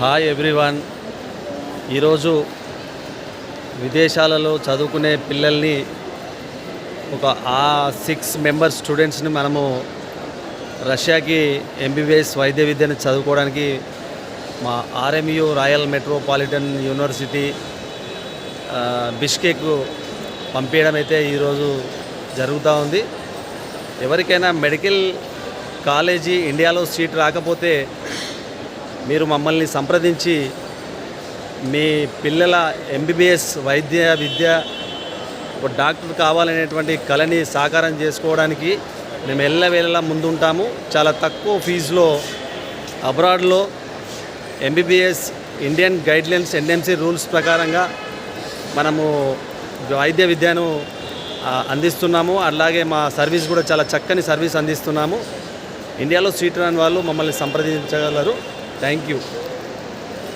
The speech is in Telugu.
హాయ్ ఎవ్రీవన్ ఈరోజు విదేశాలలో చదువుకునే పిల్లల్ని ఒక ఆ సిక్స్ మెంబర్స్ స్టూడెంట్స్ని మనము రష్యాకి ఎంబీబీఎస్ వైద్య విద్యను చదువుకోవడానికి మా RMU Royal Metropolitan University Bishkek పంపించడం అయితే ఈరోజు జరుగుతూ ఉంది. ఎవరికైనా మెడికల్ కాలేజీ ఇండియాలో సీట్ రాకపోతే మీరు మమ్మల్ని సంప్రదించి మీ పిల్లల ఎంబీబీఎస్ వైద్య విద్య ఒక డాక్టర్ కావాలనేటువంటి కళని సాకారం చేసుకోవడానికి మేము ఎల్లవేళలా ముందుంటాము. చాలా తక్కువ ఫీజులో అబ్రాడ్లో MBBS Indian guidelines NMC rules ప్రకారంగా మనము వైద్య విద్యను అందిస్తున్నాము. అలాగే మా సర్వీస్ కూడా చాలా చక్కని సర్వీస్ అందిస్తున్నాము. ఇండియాలో సీట్ రాని వాళ్ళు మమ్మల్ని సంప్రదించగలరు. Thank you.